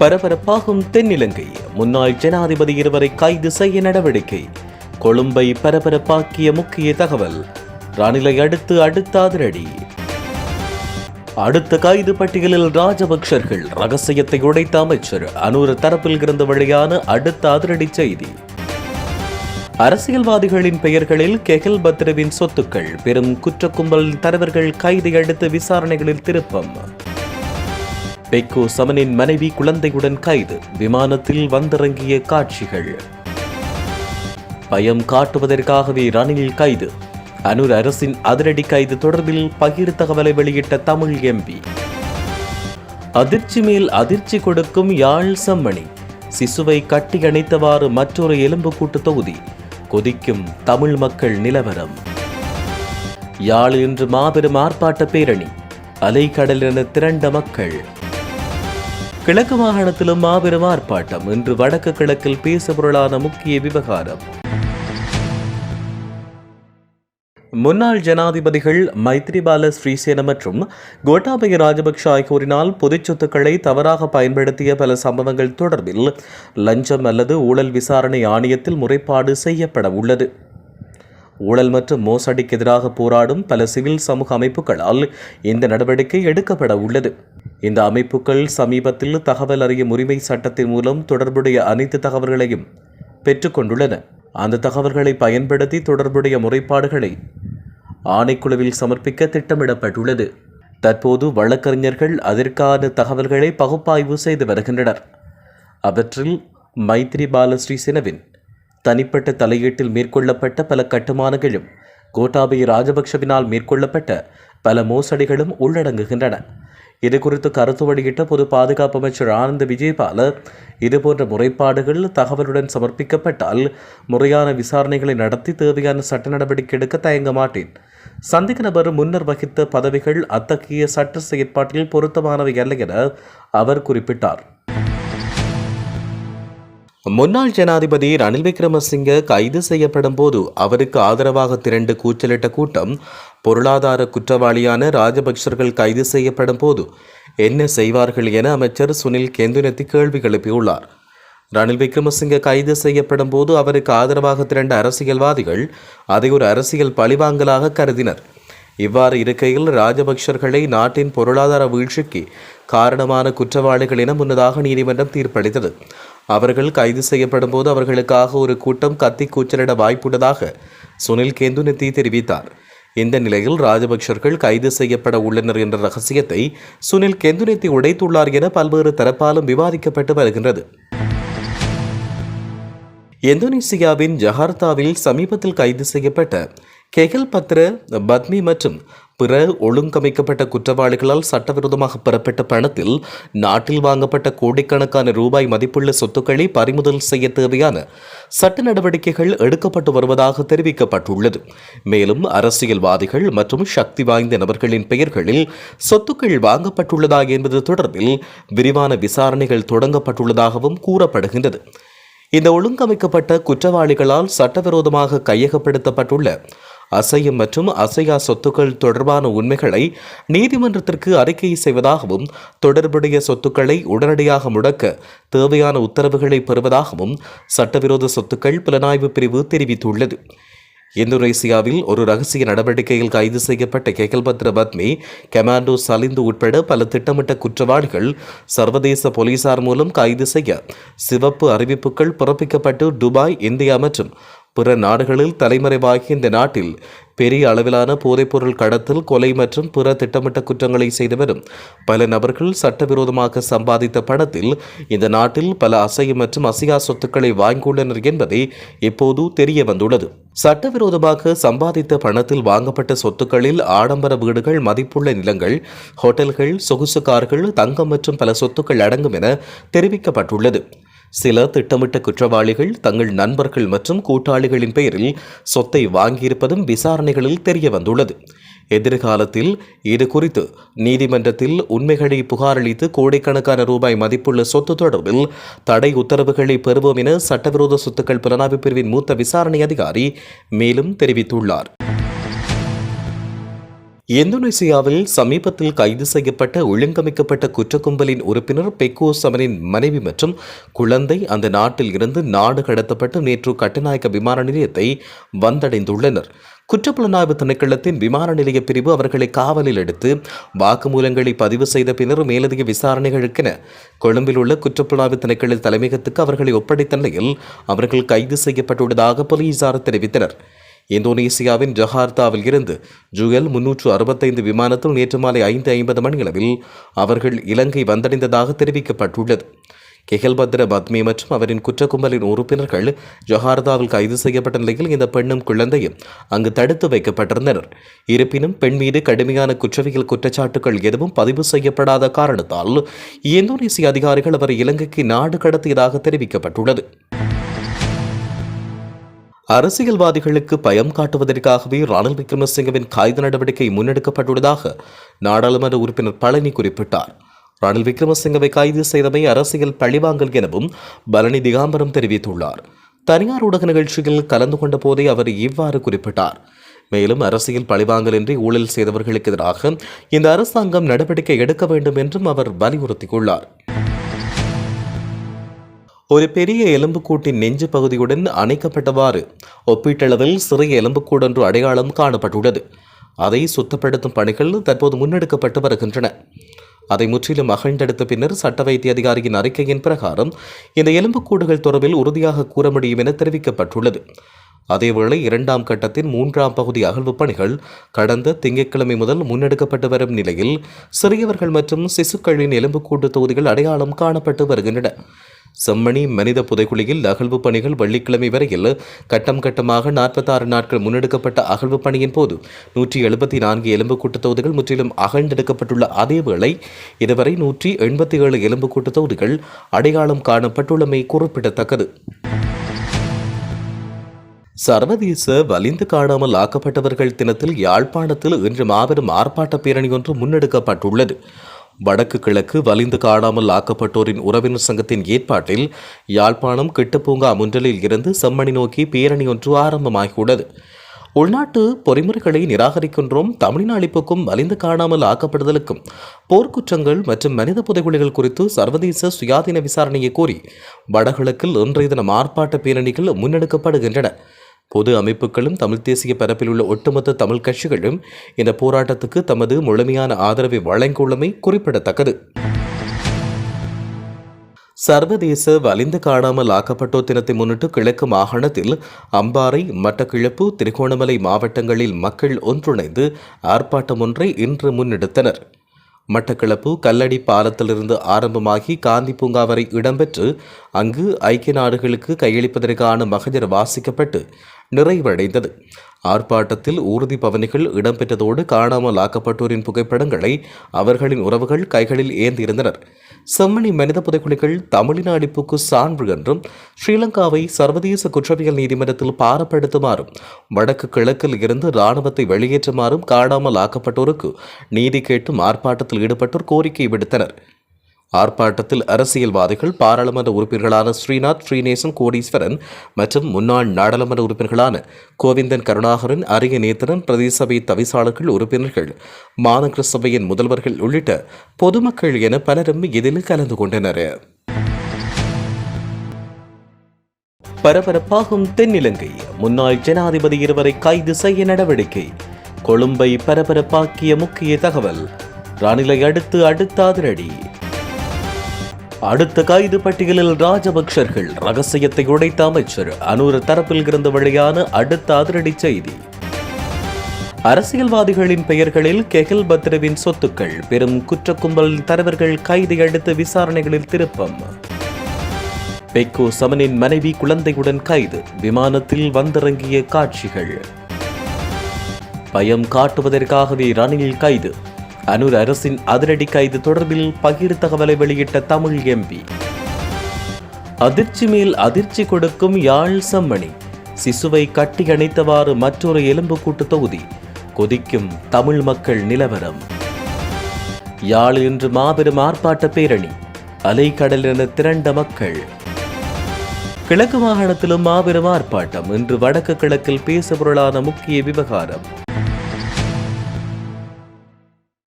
பரபரப்பாகும் தென்னிலங்கை. முன்னாள் ஜனாதிபதி இருவரை கைது செய்ய நடவடிக்கை. கொழும்பை பரபரப்பாக்கிய முக்கிய தகவல். ரணிலை அடுத்து அடுத்த அதிரடி. அடுத்த கைது பட்டியலில் ராஜபக்சர்கள் ரகசியத்தை உடைத்த அமைச்சர் அனூர் தரப்பில் இருந்து வெளியான அடுத்த அதிரடி செய்தி. அரசியல்வாதிகளின் பெயர்களில் கெகல் பத்ரவின் சொத்துக்கள். பெரும் குற்ற கும்பல் தலைவர்கள் கைதை அடுத்து விசாரணைகளில் திருப்பம். பெக்கோ சமனின் மனைவி குழந்தையுடன் கைது. விமானத்தில் வந்திறங்கிய காட்சிகள். பயம் காட்டுவதற்காகவே ரணில் கைது. அனுர் அரசின் அதிரடி கைது தொடர்பில் பகிர் தகவலை வெளியிட்ட தமிழ் எம்பி. அதிர்ச்சி மேல் அதிர்ச்சி கொடுக்கும் யாழ் செம்மணி. சிசுவை கட்டி அணைத்தவாறு மற்றொரு எலும்புக்கூட்டு தொகுதி. கொதிக்கும் தமிழ் மக்கள் நிலவரம். யாழ் இன்று மாபெரும் ஆர்ப்பாட்ட பேரணி. அலைக்கடல் என திரண்ட மக்கள். கிழக்கு மாகாணத்திலும் மாபெரும் ஆர்ப்பாட்டம். இன்று வடக்கு கிழக்கில் பேசுபொருளான முக்கிய விவகாரம். முன்னாள் ஜனாதிபதிகள் மைத்ரிபால ஸ்ரீசேன மற்றும் கோட்டாபய ராஜபக்ஷ ஆகியோரினால் பொதுச் சொத்துக்களை தவறாக பயன்படுத்திய பல சம்பவங்கள் தொடர்பில் லஞ்சம் அல்லது ஊழல் விசாரணை ஆணையத்தில் முறைப்பாடு செய்யப்பட உள்ளது. ஊழல் மற்றும் மோசடிக்கு எதிராக போராடும் பல சிவில் சமூக அமைப்புகளால் இந்த நடவடிக்கை எடுக்கப்பட உள்ளது. இந்த அமைப்புகள் சமீபத்தில் தகவல் அறியும் உரிமை சட்டத்தின் மூலம் தொடர்புடைய அனைத்து தகவல்களையும் பெற்றுக்கொண்டுள்ளன அந்த தகவல்களை பயன்படுத்தி தொடர்புடைய முறைப்பாடுகளை ஆணைக்குழுவில் சமர்ப்பிக்க திட்டமிடப்பட்டுள்ளது. தற்போது வழக்கறிஞர்கள் அதற்கான தகவல்களை பகுப்பாய்வு செய்து வருகின்றனர். அவற்றில் மைத்ரி பாலஸ்ரீசெனவின் தனிப்பட்ட தலையீட்டில் மேற்கொள்ளப்பட்ட பல கட்டுமானங்களும் கோட்டாபய ராஜபக்ஷவினால் மேற்கொள்ளப்பட்ட பல மோசடிகளும் உள்ளடங்குகின்றன. இது குறித்து கருத்து வெளியிட்ட பொது பாதுகாப்பு அமைச்சர் ஆனந்த் விஜயபால இதுபோன்ற முறைப்பாடுகள் தகவலுடன் சமர்ப்பிக்கப்பட்டால் முறையான விசாரணைகளை நடத்தி தேவையான சட்ட நடவடிக்கை எடுக்க தயங்க மாட்டேன். சந்திக்க நபர் முன்னர் வகித்த பதவிகள் அத்தகைய சட்ட செயற்பாட்டில் பொருத்தமானவை அல்ல என அவர் குறிப்பிட்டார். முன்னாள் ஜனாதிபதி ரணில் விக்ரமசிங்க கைது செய்யப்படும் போது அவருக்கு ஆதரவாக திரண்டு கூச்சலிட்ட கூட்டம் பொருளாதார குற்றவாளியான ராஜபக்சர்கள் கைது செய்யப்படும் போது என்ன செய்வார்கள் என அமைச்சர் சுனில் கேந்துனத்தி கேள்வி எழுப்பியுள்ளார். ரணில் விக்ரமசிங்க கைது செய்யப்படும் போது அவருக்கு ஆதரவாக திரண்ட அரசியல்வாதிகள் அதை ஒரு அரசியல் பழிவாங்கலாக கருதினர். இவ்வாறு இருக்கையில் ராஜபக்சர்களை நாட்டின் பொருளாதார வீழ்ச்சிக்கு காரணமான குற்றவாளிகள் என முன்னதாக நீதிமன்றம் தீர்ப்பளித்தது. அவர்கள் கைது செய்யப்படும் போது அவர்களுக்காக ஒரு கூட்டம் கத்தி கூச்சலிட வாய்ப்புள்ளதாக சுனில் கேந்துனத்தி தெரிவித்தார். இந்த நிலையில் ராஜபக்சர்கள் கைது செய்யப்பட உள்ளனர் என்ற ரகசியத்தை சுனில் கெந்துனத்தி உடைத்துள்ளார் என பல்வேறு தரப்பாலும் விவாதிக்கப்பட்டு வருகின்றது. இந்தோனேசியாவின் ஜகார்த்தாவில் சமீபத்தில் கைது செய்யப்பட்ட கெகல் பத்ர பத்மி மற்றும் பிற ஒழுங்கமைக்கப்பட்ட குற்றவாளிகளால் சட்டவிரோதமாக பெறப்பட்ட பணத்தில் நாட்டில் வாங்கப்பட்ட கோடிக்கணக்கான ரூபாய் மதிப்புள்ள சொத்துக்களை பறிமுதல் செய்ய தேவையான சட்ட நடவடிக்கைகள் எடுக்கப்பட்டு வருவதாக தெரிவிக்கப்பட்டுள்ளது. மேலும் அரசியல்வாதிகள் மற்றும் சக்தி வாய்ந்த நபர்களின் பெயர்களில் சொத்துக்கள் வாங்கப்பட்டுள்ளதா என்பது தொடர்பில் விரிவான விசாரணைகள் தொடங்கப்பட்டுள்ளதாகவும் கூறப்படுகின்றது. இந்த ஒழுங்கமைக்கப்பட்ட குற்றவாளிகளால் சட்டவிரோதமாக கையகப்படுத்தப்பட்டுள்ள அசையும் மற்றும் அசையா சொத்துக்கள் தொடர்பான உண்மைகளை நீதிமன்றத்திற்கு அறிக்கை செய்வதாகவும் தொடர்புடைய சொத்துக்களை உடனடியாக முடக்க தேவையான உத்தரவுகளை பெறுவதாகவும் சட்டவிரோத சொத்துக்கள் புலனாய்வு பிரிவு தெரிவித்துள்ளது. இந்தோனேசியாவில் ஒரு ரகசிய நடவடிக்கையில் கைது செய்யப்பட்ட கேகல்பத்ர பத்மி கமாண்டோ சலிந்து உட்பட பல திட்டமிட்ட குற்றவாளிகள் சர்வதேச போலீசார் மூலம் கைது செய்ய சிவப்பு அறிவிப்புகள் பிறப்பிக்கப்பட்டு துபாய் இந்தியா மற்றும் பிற நாடுகளில் தலைமறைவாகி இந்த நாட்டில் பெரிய அளவிலான போதைப்பொருள் கடத்தல் கொலை மற்றும் பிற திட்டமிட்ட குற்றங்களை செய்தவரும் பல நபர்கள் சட்டவிரோதமாக சம்பாதித்த பணத்தில் இந்த நாட்டில் பல அசைய மற்றும் அசையா சொத்துக்களை வாங்கியுள்ளனர் என்பதே இப்போது தெரிய வந்துள்ளது. சட்டவிரோதமாக சம்பாதித்த பணத்தில் வாங்கப்பட்ட சொத்துக்களில் ஆடம்பர வீடுகள் மதிப்புள்ள நிலங்கள் ஹோட்டல்கள் சொகுசு கார்கள் தங்கம் மற்றும் பல சொத்துக்கள் அடங்கும் என தெரிவிக்கப்பட்டுள்ளது. சில திட்டமிட்ட குற்றவாளிகள் தங்கள் நண்பர்கள் மற்றும் கூட்டாளிகளின் பெயரில் சொத்தை வாங்கியிருப்பதும் விசாரணைகளில் தெரிய வந்துள்ளது எதிர்காலத்தில் இது குறித்து நீதிமன்றத்தில் உண்மைகளை புகாரளித்து கோடிக்கணக்கான ரூபாய் மதிப்புள்ள சொத்து தொடர்பில் தடை உத்தரவுகளை பெறுவோம் என சட்டவிரோத சொத்துக்கள் புலனாய்வு பிரிவின் மூத்த விசாரணை அதிகாரி மேலும் தெரிவித்துள்ளார். இந்தோனேசியாவில் சமீபத்தில் கைது செய்யப்பட்ட ஒழுங்கமைக்கப்பட்ட குற்ற கும்பலின் உறுப்பினர் பெக்கோ சமனின் மனைவி மற்றும் குழந்தை அந்த நாட்டில் இருந்து நாடு கடத்தப்பட்டு நேற்று கட்டுநாயக்க விமான நிலையத்தை வந்தடைந்துள்ளனர். குற்றப்புலனாய்வு திணைக்களத்தின் விமான நிலைய பிரிவு அவர்களை காவலில் எடுத்து வாக்குமூலங்களை பதிவு செய்த பின்னர் மேலதிக விசாரணைகளுக்கென கொழும்பில் உள்ள குற்றப்புலனாய்வு திணைக்கள தலைமையகத்துக்கு அவர்களை ஒப்படைத்த நிலையில் அவர்கள் கைது செய்யப்பட்டுள்ளதாக போலீசார் தெரிவித்தனர். இந்தோனேசியாவின் ஜகார்த்தாவில் இருந்து ஜுகல் முன்னூற்று அறுபத்தைந்து விமானத்தில் நேற்று மாலை ஐந்து ஐம்பது மணியளவில் அவர்கள் இலங்கை வந்தடைந்ததாக தெரிவிக்கப்பட்டுள்ளது. கெஹல்பத்ர பத்மி மற்றும் அவரின் குற்றக்கும்பலின் உறுப்பினர்கள் ஜொஹார்தாவில் கைது செய்யப்பட்ட நிலையில் இந்த பெண்ணும் குழந்தையும் அங்கு தடுத்து வைக்கப்பட்டிருந்தனர். இருப்பினும் பெண் மீது கடுமையான குற்றவியல் குற்றச்சாட்டுகள் எதுவும் பதிவு செய்யப்படாத காரணத்தால் இந்தோனேசிய அதிகாரிகள் அவரை இலங்கைக்கு நாடு கடத்தியதாக தெரிவிக்கப்பட்டுள்ளது. அரசியல்வாதிகளுக்கு பயம் காட்டுவதற்காகவே ரணில் விக்ரமசிங்கவின் கைது நடவடிக்கை முன்னெடுக்கப்பட்டுள்ளதாக நாடாளுமன்ற உறுப்பினர் பழனி குறிப்பிட்டார். ரணில் விக்ரமசிங்கவை கைது செய்தமை அரசியல் பழிவாங்கல் எனவும் பழனி திகாம்பரம் தெரிவித்துள்ளார். தனியார் ஊடக நிகழ்ச்சியில் கலந்து கொண்ட போதே அவர் இவ்வாறு குறிப்பிட்டார். மேலும் அரசியல் பழிவாங்கலின்றி ஊழல் செய்தவர்களுக்கு எதிராக இந்த அரசாங்கம் நடவடிக்கை எடுக்க வேண்டும் என்றும் அவர் வலியுறுத்தியுள்ளார். ஒரு பெரிய எலும்புக்கூட்டின் நெஞ்சு பகுதியுடன் அணைக்கப்பட்டவாறு ஒப்பீட்டளவில் சிறிய எலும்புக்கூடு என்று அடையாளம் காணப்பட்டுள்ளது. அதை சுத்தப்படுத்தும் பணிகள் தற்போது முன்னெடுக்கப்பட்டு வருகின்றன. அதை முற்றிலும் அகழ்ந்தெடுத்த பின்னர் சட்ட வைத்திய அதிகாரியின் அறிக்கையின் பிரகாரம் இந்த எலும்புக்கூடுகள் தொடர்பில் உறுதியாக கூற முடியும் என தெரிவிக்கப்பட்டுள்ளது. அதேவேளை இரண்டாம் கட்டத்தின் மூன்றாம் பகுதி அகழ்வு பணிகள் கடந்த திங்கட்கிழமை முதல் முன்னெடுக்கப்பட்டு வரும் நிலையில் சிறியவர்கள் மற்றும் சிசுக்களின் எலும்புக்கூட்டு தொகுதிகள் அடையாளம் காணப்பட்டு வருகின்றன. செம்மணி மனித புதைக்குழியில் அகழ்வு பணிகள் வெள்ளிக்கிழமை வரையில் கட்டம் கட்டமாக நாற்பத்தாறு நாட்கள் முன்னெடுக்கப்பட்ட அகழ்வு பணியின் போது நூற்றி எழுபத்தி நான்கு எலும்புக்கூட்டு தொகுதிகள் முற்றிலும் அகழ்ந்தெடுக்கப்பட்டுள்ள அதேவேளை இதுவரை நூற்றி எண்பத்தி ஏழு எலும்புக்கூட்டு தொகுதிகள் அடையாளம் காணப்பட்டுள்ளமை குறிப்பிடத்தக்கது. சர்வதேச வலிந்து காணாமல் ஆக்கப்பட்டவர்கள் தினத்தில் யாழ்ப்பாணத்தில் இன்று மாபெரும் ஆர்ப்பாட்ட பேரணி ஒன்று முன்னெடுக்கப்பட்டுள்ளது. வடக்கு கிழக்கு வலிந்து காணாமல் ஆக்கப்பட்டோரின் உறவினர் சங்கத்தின் ஏற்பாட்டில் யாழ்ப்பாணம் கிட்டப்பூங்கா முன்றலில் இருந்து செம்மணி நோக்கி பேரணி ஒன்று ஆரம்பமாகியுள்ளது. உள்நாட்டு பொறிமுறைகளை நிராகரிக்கின்றோம். தமிழின அழிப்புக்கும் வலிந்து காணாமல் ஆக்கப்படுதலுக்கும் போர்க்குற்றங்கள் மற்றும் மனித புதைகுழிகள் குறித்து சர்வதேச சுயாதீன விசாரணையை கோரி வடகிழக்கில் இன்றைய தினம் ஆர்ப்பாட்ட பேரணிகள் முன்னெடுக்கப்படுகின்றன. பொது அமைப்புகளும் தமிழ் தேசிய பரப்பில் உள்ள ஒட்டுமொத்த தமிழ் கட்சிகளும் இந்த போராட்டத்துக்கு தமது முழுமையான ஆதரவை வழங்கியுள்ளமை குறிப்பிடத்தக்கது. சர்வதேச வலிந்து காணாமல் ஆக்கப்பட்டோர் தினத்தை முன்னிட்டு கிழக்கு மாகாணத்தில் அம்பாறை மட்டக்கிழப்பு திருகோணமலை மாவட்டங்களில் மக்கள் ஒன்றிணைந்து ஆர்ப்பாட்டம் ஒன்றை இன்று முன்னெடுத்தனர். மட்டக்கிழப்பு கல்லடி பாலத்திலிருந்து ஆரம்பமாகி காந்தி பூங்கா வரை இடம்பெற்று அங்கு ஐக்கிய நாடுகளுக்கு கையளிப்பதற்கான மகஜர் வாசிக்கப்பட்டு நிறைவடைந்தது. ஆர்ப்பாட்டத்தில் ஊர்தி பவனிகள் இடம்பெற்றதோடு காணாமல் ஆக்கப்பட்டோரின் புகைப்படங்களை அவர்களின் உறவுகள் கைகளில் ஏந்தியிருந்தனர் செம்மணி மனித புதைக்குழிகள் தமிழின அடிப்புக்கு சான்று என்றும் ஸ்ரீலங்காவை சர்வதேச குற்றவியல் நீதிமன்றத்தில் பாரப்படுத்துமாறும் வடக்கு கிழக்கில் இருந்து இராணுவத்தை வெளியேற்றுமாறும் காணாமல் ஆக்கப்பட்டோருக்கு நீதி கேட்டும் ஆர்ப்பாட்டத்தில் ஈடுபட்டோர் கோரிக்கை விடுத்தனர். ஆர்ப்பாட்டத்தில் அரசியல்வாதிகள் பாராளுமன்ற உறுப்பினர்களான ஸ்ரீநாத் ஸ்ரீநேசன் கோடீஸ்வரன் மற்றும் முன்னாள் நாடாளுமன்ற உறுப்பினர்களான கோவிந்தன் கருணாகரன் அரிய பிரதேசபை தவிசாளர்கள் உறுப்பினர்கள் மாநகர சபையின் முதல்வர்கள் உள்ளிட்ட பொதுமக்கள் என பலரும் இதில் கலந்து கொண்டனர். பரபரப்பாகும் தென்னிலங்கை. முன்னாள் ஜனாதிபதி இருவரை கைது செய்ய நடவடிக்கை. கொழும்பை பரபரப்பாக்கிய முக்கிய தகவல். ரணிலை அடுத்து அடுத்த அதிரடி. அடுத்த கைது பட்டியலில் ராஜபக்சர்கள் ரகசியத்தை உடைத்த அமைச்சர் அனூர் தரப்பில் இருந்து வெளியான அடுத்த அதிரடி செய்தி. அரசியல்வாதிகளின் பெயர்களில் கெகில் பத்ரவின் சொத்துக்கள் பெரும் குற்ற கும்பல் தலைவர்கள் கைதை அடுத்த விசாரணைகளில் திருப்பம். பெக்கோ சமனின் மனைவி குழந்தையுடன் கைது விமானத்தில் வந்திறங்கிய காட்சிகள். பயம் காட்டுவதற்காகவே ரணில் கைது அனுர் அரசின் அதிரடி கைது தொடர்பில் பகிர் தகவலை வெளியிட்ட தமிழ் எம்பி. அதிர்ச்சி மேல் அதிர்ச்சி கொடுக்கும் யாழ் சம்மணி. சிசுவை கட்டி அணைத்தவாறு மற்றொரு எலும்புக்கூட்டு தொகுதி. கொதிக்கும் தமிழ் மக்கள் நிலவரம். யாழ் இன்று மாபெரும் ஆர்ப்பாட்ட பேரணி. அலைக்கடல் என திரண்ட மக்கள். கிழக்கு மாகாணத்திலும் மாபெரும் ஆர்ப்பாட்டம். இன்று வடக்கு கிழக்கில் பேசுபொருளான முக்கிய விவகாரம்.